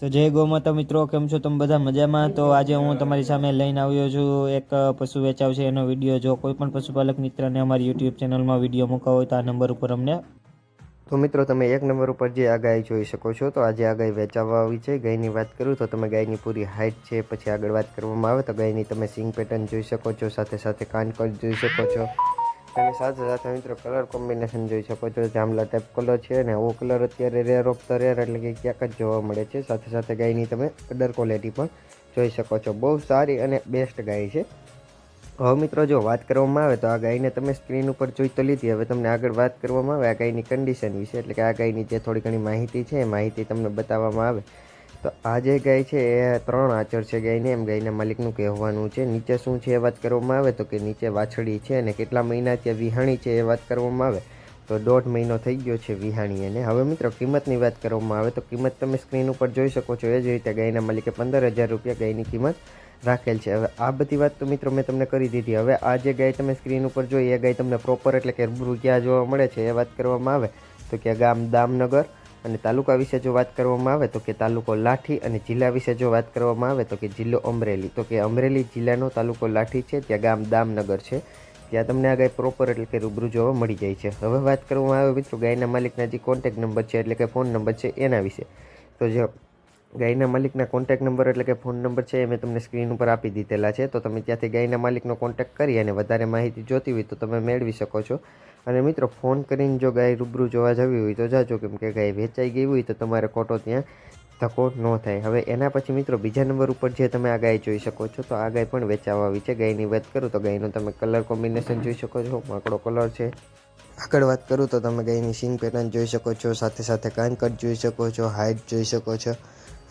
તો જય ગૌમાતા મિત્રો, કેમ છો તમે બધા મજામાં? તો આજે હું તમારી સામે લઈને આવ્યો છું એક પશુ વેચાવ છે એનો વીડિયો. જો કોઈ પણ પશુપાલક મિત્રને અમારી યુટ્યુબ ચેનલમાં વીડિયો મૂકવા હોય તો આ નંબર ઉપર અમને તો મિત્રો, તમે એક નંબર ઉપર જે આ ગાય જોઈ શકો છો, તો આજે આ ગાય વેચાવવા આવી છે. ગાયની વાત કરું તો તમે ગાયની પૂરી હાઇટ છે, પછી આગળ વાત કરવામાં આવે તો ગાયની તમે સિંગ પેટર્ન જોઈ શકો છો, સાથે સાથે કાનકટ જોઈ શકો છો. અને સાથે સાથે મિત્રો કલર કોમ્બિનેશન જોઈ શકો છો. જાંબલા ટાઈપ કલર છે અને આવો કલર અત્યારે રેર ઓફ ધ રેર એટલે કે ક્યાંક જ જોવા મળે છે. સાથે સાથે ગાયની તમે કલર ક્વોલિટી પણ જોઈ શકો છો. બહુ સારી અને બેસ્ટ ગાય છે. હવે મિત્રો જો વાત કરવામાં આવે તો આ ગાયને તમે સ્ક્રીન ઉપર જોઈ તો લીધી. હવે તમને આગળ વાત કરવામાં આવે આ ગાયની કન્ડિશન વિશે. એટલે કે આ ગાયની જે થોડી ઘણી માહિતી છે, એ માહિતી તમને બતાવવામાં આવે. તો આ જે ગાય છે એ ત્રણ આચર છે ગાયને. એમ ગાયના માલિકનું કહેવાનું છે. નીચે શું છે એ વાત કરવામાં આવે તો કે નીચે વાછડી છે અને કેટલા મહિના ત્યાં વિહાણી છે એ વાત કરવામાં આવે તો દોઢ મહિનો થઈ ગયો છે વિહાણી એને. હવે મિત્રો કિંમતની વાત કરવામાં આવે તો કિંમત તમે સ્ક્રીન ઉપર જોઈ શકો છો. એ જ રીતે ગાયના માલિકે પંદર હજાર રૂપિયા ગાયની કિંમત રાખેલ છે. હવે આ બધી વાત તો મિત્રો મેં તમને કરી દીધી. હવે આ જે ગાય તમે સ્ક્રીન ઉપર જોઈ, એ ગાય તમને પ્રોપર એટલે કે રૂબરૂ ક્યાં જોવા મળે છે એ વાત કરવામાં આવે તો કે ગામ, દામનગર અને તાલુકા વિશે જો વાત કરવામાં આવે તો કે તાલુકો લાઠી અને જિલ્લા વિશે જો વાત કરવામાં આવે તો કે જિલ્લો અમરેલી. તો કે અમરેલી જિલ્લાનો તાલુકો લાઠી છે, ત્યાં ગામ દામનગર છે. ત્યાં તમને આ ગાય પ્રોપર એટલે કે રૂબરૂ જોવા મળી જાય છે. હવે વાત કરવામાં આવે મિત્રો, ગાયના માલિકના જે કોન્ટેક નંબર છે એટલે કે ફોન નંબર છે એના વિશે. તો જો ગાયના માલિકના કોન્ટેક નંબર એટલે કે ફોન નંબર છે એ મેં તમને સ્ક્રીન ઉપર આપી દીધેલા છે. તો તમે ત્યાંથી ગાયના માલિકનો કોન્ટેક કરી અને વધારે માહિતી જોતી હોય તો તમે મેળવી શકો છો. અને મિત્રો ફોન કરીને જો ગાય રૂબરૂ જોવા જવી હોય તો જાજો, કેમ કે ગાય વેચાઈ ગઈ હોય તો તમારે ખોટો ત્યાં ધક્કો ન થાય. હવે એના પછી મિત્રો, બીજા નંબર ઉપર જે તમે આ ગાય જોઈ શકો છો, તો આ ગાય પણ વેચાવા આવી છે. ગાયની વાત કરું તો ગાયનો તમે કલર કોમ્બિનેશન જોઈ શકો છો. માકડો કલર છે. આગળ વાત કરું તો તમે ગાયની સિંગ પેટર્ન જોઈ શકો છો. સાથે સાથે કાનકટ જોઈ શકો છો. હાઇટ જોઈ શકો છો.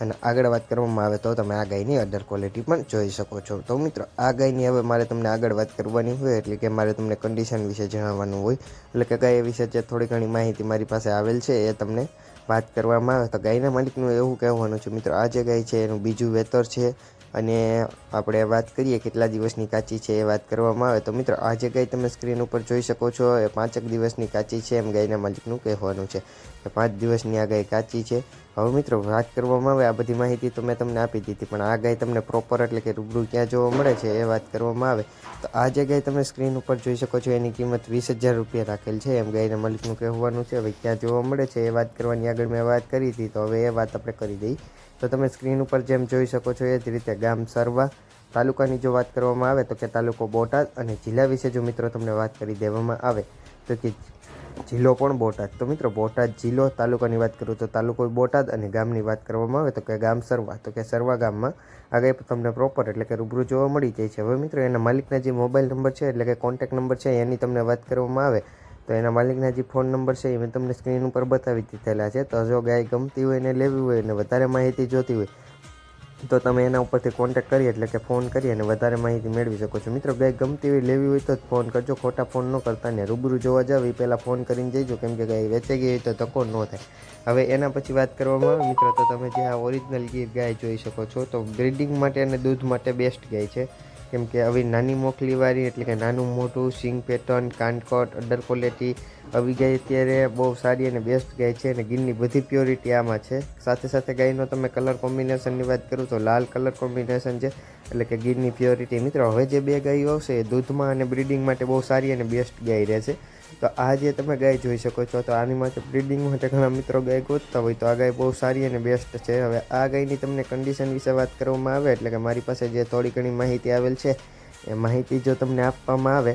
અને આગળ વાત કરવામાં આવે તો તમે આ ગાયની અડર ક્વોલિટી પણ જોઈ શકો છો. તો મિત્રો, આ ગાયની હવે મારે તમને આગળ વાત કરવાની હોય, એટલે કે મારે તમને કન્ડિશન વિશે જણાવવાનું હોય. એટલે કે ગાય વિશે જે થોડી ઘણી માહિતી મારી પાસે આવેલ છે, એ તમને વાત કરવામાં આવે. તો ગાયના માલિકનું એવું કહેવાનું છે, મિત્રો, આ જે ગાય છે, એનું બીજું વેતર છે અને આપણે વાત કરીએ કેટલા દિવસની કાચી છે એ વાત કરવામાં આવે તો મિત્રો આ જે ગાય તમે સ્ક્રીન ઉપર જોઈ શકો છો, એ પાંચેક દિવસની કાચી છે એમ ગાયના માલિકનું કહેવાનું છે. કે પાંચ દિવસની આ ગાય કાચી છે. હવે મિત્રો, વાત કરવામાં આવે, આ બધી માહિતી તો મેં તમને આપી દીધી, પણ આ ગાય તમને પ્રોપર એટલે કે રૂબરૂ ક્યાં જોવા મળે છે એ વાત કરવામાં આવે. તો આ જે ગાય તમે સ્ક્રીન ઉપર જોઈ શકો છો, એની કિંમત વીસ હજાર રૂપિયા રાખેલ છે એમ ગાયના માલિકનું કહેવાનું છે. હવે ક્યાં જોવા મળે છે એ વાત કરવાની આગળ મેં વાત કરી હતી, તો હવે એ વાત આપણે કરી દઈ તો તમે સ્ક્રીન ઉપર જેમ જોઈ શકો છો એ જ રીતે ગામ સરવા તાલુકાની જો વાત કરવામાં આવે તો કે તાલુકો બોટાદ અને જિલ્લા વિશે જો મિત્રો તમને વાત કરી દેવામાં આવે તો કે જિલ્લો પણ બોટાદ. તો મિત્રો બોટાદ જિલ્લો તાલુકાની વાત કરું તો તાલુકો બોટાદ અને ગામની વાત કરવામાં આવે તો કે ગામ સરવા. તો કે સરવા ગામમાં આગળ તમને પ્રોપર એટલે કે રૂબરૂ જોવા મળી જાય છે. હવે મિત્રો એના માલિકના જે મોબાઈલ નંબર છે એટલે કે કોન્ટેક નંબર છે એની તમને વાત કરવામાં આવે તો એના માલિકના જે ફોન નંબર છે એ મેં તમને સ્ક્રીન ઉપર બતાવી દીધેલા છે. તો જો ગાય ગમતી હોય ને લેવી હોય ને વધારે માહિતી જોતી હોય, તો તમે એના ઉપરથી કોન્ટેક્ટ કરી એટલે કે ફોન કરી અને વધારે માહિતી મેળવી શકો છો. મિત્રો, ગાય ગમતી હોય, લેવી હોય તો જ ફોન કરજો. ખોટા ફોન ન કરતા ને રૂબરૂ જોવા જાવ એ પહેલાં ફોન કરીને જઈજો. કેમ કે ગાય વેચાઈ ગઈ હોય તો ધક્કો ન થાય. હવે એના પછી વાત કરવામાં આવે. મિત્રો, તો તમે જે આ ઓરિજિનલ ગીર ગાય જોઈ શકો છો, તો બ્રિડિંગ માટે અને દૂધ માટે બેસ્ટ ગાય છે. કેમ કે આવી નાની મોકલીવાળી એટલે કે નાનું મોટું સિંગ પેટર્ન કાનકોટ, અડર ક્વોલિટી આવી ગાય અત્યારે બહુ સારી અને બેસ્ટ ગાય છે અને ગીરની બધી પ્યોરિટી આમાં છે. સાથે સાથે ગાયનો તમે કલર કોમ્બિનેશનની વાત કરું તો લાલ કલર કોમ્બિનેશન છે. એટલે કે ગીરની પ્યોરિટી મિત્રો, હવે જે બે ગાયો આવશે એ દૂધમાં અને બ્રિડિંગ માટે બહુ સારી અને બેસ્ટ ગાય રહેશે તો આ જે તમે ગાય જોઈ શકો છો, તો આની માટે બ્રિડિંગ માટે ઘણા મિત્રો ગાય ગોતતા હોય, તો આ ગાય બહુ સારી અને બેસ્ટ છે. હવે આ ગાયની તમને કન્ડિશન વિશે વાત કરવામાં આવે, એટલે કે મારી પાસે જે થોડી ઘણી માહિતી આવેલ છે, એ માહિતી જો તમને આપવામાં આવે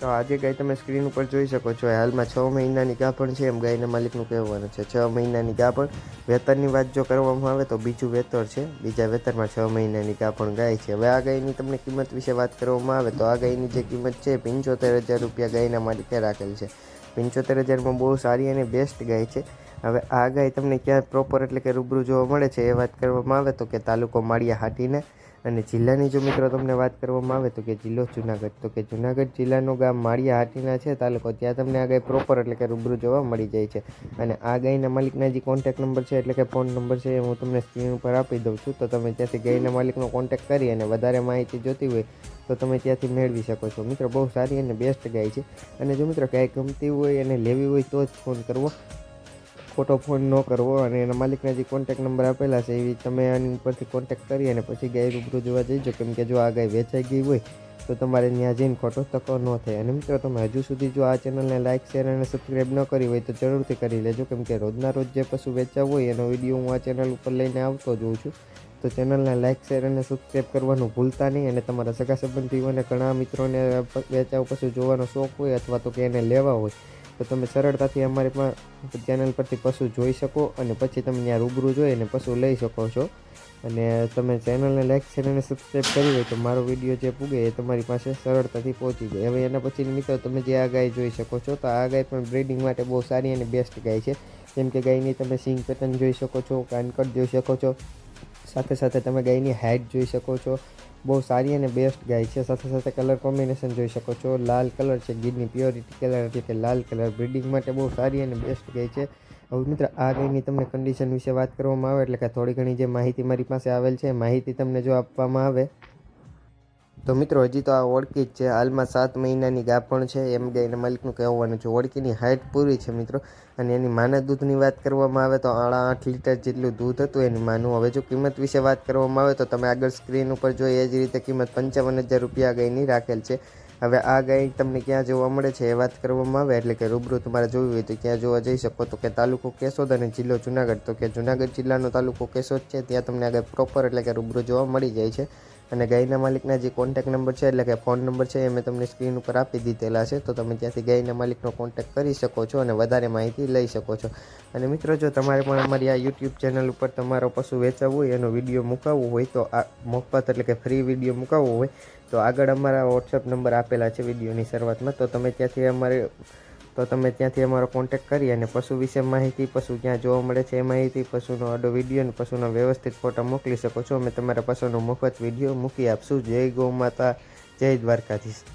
તો આજે ગાય તમે સ્ક્રીન ઉપર જોઈ શકો છો હાલમાં છ મહિનાની ગા પણ છે, એમ ગાયના માલિકનું કહેવાનું છે. છ મહિનાની ગા પણ વેતરની વાત જો કરવામાં આવે તો બીજું વેતર છે. બીજા વેતરમાં છ મહિનાની ગાભણ ગાય છે. હવે આ ગાયની તમને કિંમત વિશે વાત કરવામાં આવે તો આ ગાયની જે કિંમત છે પંચોતેર હજાર રૂપિયા ગાયના માલિકે રાખેલ છે. પંચોતેર હજારમાં બહુ સારી અને બેસ્ટ ગાય છે. હવે આ ગાય તમને ક્યાં પ્રોપર એટલે કે રૂબરૂ જોવા મળે છે એ વાત કરવામાં આવે તો કે તાલુકો માળિયા હાટીને અને જિલ્લાની જો મિત્રો તમને વાત કરવામાં આવે તો કે જિલ્લો જુનાગઢ. તો કે જુનાગઢ જિલ્લાનું ગામ માળિયા હાટીના છે, તાલુકો ત્યાં તમને આ ગાય પ્રોપર એટલે કે રૂબરૂ જોવા મળી જાય છે. અને આ ગાયના માલિકના જે કોન્ટેક નંબર છે, એટલે કે ફોન નંબર છે હું તમને સ્ક્રીન ઉપર આપી દઉં છું. તો તમે ત્યાંથી ગાયના માલિકનો કોન્ટેક કરી અને વધારે માહિતી જોતી હોય તો તમે ત્યાંથી મેળવી શકો છો. મિત્રો, બહુ સારી અને બેસ્ટ ગાય છે. અને જો મિત્રો ગાય ગમતી હોય અને લેવી હોય તો જ ફોન કરવો. ખોટો ફોન ન કરવો અને એના માલિકના જે કોન્ટેક નંબર આપેલા છે, એવી તમે આની ઉપરથી કોન્ટેક કરી અને પછી ગાય રૂબરૂ જોવા જઈજો કેમ કે જો આ ગાય વેચાઈ ગઈ હોય, તો તમારે ત્યાં જઈને ખોટો તકો ન થાય. અને મિત્રો, તમે હજુ સુધી જો આ ચેનલને લાઇક શેર અને સબસ્ક્રાઈબ ન કરી હોય, તો જરૂરથી કરી લેજો. કેમ કે રોજના રોજ જે પશુ વેચાવ હોય, એનો વીડિયો હું આ ચેનલ ઉપર લઈને આવતો જોઉં છું. તો ચેનલને લાઇક શેર અને સબસ્ક્રાઈબ કરવાનું ભૂલતા નહીં અને તમારા સગા સંબંધીઓને ઘણા મિત્રોને વેચાવ પશુ જોવાનો શોખ હોય અથવા તો કે એને લેવા હોય તો તમે સરળતાથી અમારી પણ ચેનલ પરથી પશુ જોઈ શકો અને પછી તમે ત્યાં રૂબરૂ જોઈ અને પશુ લઈ શકો છો. અને તમે ચેનલને લાઈક શેર અને સબસ્ક્રાઈબ કરી હોય તો મારો વીડિયો જે પૂગે એ તમારી પાસે સરળતાથી પહોંચી જાય. હવે એના પછી મિત્રો તમે જે આ ગાય જોઈ શકો છો, તો આ ગાય પણ બ્રીડિંગ માટે બહુ સારી અને બેસ્ટ ગાય છે. જેમ કે ગાયની તમે સિંગ પેટર્ન જોઈ શકો છો, કાનકટ જોઈ શકો છો. સાથે સાથે તમે ગાયની હાઇટ જોઈ શકો છો. બહુ સારી અને બેસ્ટ ગાય છે. સાથે સાથે કલર કોમ્બિનેશન જોઈ શકો છો. લાલ કલર છે ગીરની પ્યોરિટી કલર એટલે કે લાલ કલર બ્રિડિંગ માટે બહુ સારી અને બેસ્ટ ગાય છે. હવે મિત્ર, આ ગાયની તમને કન્ડિશન વિશે વાત કરવામાં આવે એટલે કે થોડી ઘણી જે માહિતી મારી પાસે આવેલ છે માહિતી તમને જો આપવામાં આવે તો મિત્રો, હજી તો આ ઓળકી જ છે. હાલમાં સાત મહિનાની ગાભણ છે. એમ ગાયના માલિકનું કહેવાનું છે. ઓળકીની હાઇટ પૂરી છે મિત્રો. અને એની માના દૂધની વાત કરવામાં આવે તો આડા આઠ લીટર જેટલું દૂધ હતું એની માનું. હવે જો કિંમત વિશે વાત કરવામાં આવે તો તમે આગળ સ્ક્રીન ઉપર જોઈ એ જ રીતે કિંમત પંચાવન હજાર રૂપિયા ગાયની રાખેલ છે. હવે આ ગાય તમને ક્યાં જોવા મળે છે એ વાત કરવામાં આવે. એટલે કે રૂબરૂ તમારે જોવી હોય તો ક્યાં જોવા જઈ શકો તો કે તાલુકો કેશોદ અને જિલ્લો જુનાગઢ. તો કે જુનાગઢ જિલ્લાનો તાલુકો કેશોદ છે. ત્યાં તમને આગળ પ્રોપર એટલે કે રૂબરૂ જોવા મળી જાય છે. અને ગાયના માલિકના જે કોન્ટેક નંબર છે, એટલે કે ફોન નંબર છે, એ મેં તમને સ્ક્રીન ઉપર આપી દીધેલા છે. તો તમે ત્યાંથી ગાયના માલિકનો કોન્ટેક કરી શકો છો અને વધારે માહિતી લઈ શકો છો. અને મિત્રો, જો તમારે પણ અમારી આ યુટ્યુબ ચેનલ ઉપર તમારો પશુ વેચાવવું હોય, એનો વીડિયો મુકાવવો હોય, તો આ મફત એટલે કે ફ્રી વીડિયો મુકાવવો હોય, તો આગળ અમારા વોટ્સઅપ નંબર આપેલા છે વિડીયોની શરૂઆતમાં. તો તમે ત્યાંથી અમારે તો તમે ત્યાંથી અમારો કોન્ટેક કરી અને પશુ વિશે માહિતી, પશુ ક્યાં જોવા મળે છે એ માહિતી, પશુનો આડો વીડિયો અને પશુનો વ્યવસ્થિત ફોટો મોકલી શકો છો. અમે તમારા પશુનો મફત વીડિયો મૂકી આપશું. જય ગૌ માતા, જય દ્વારકાધીશ.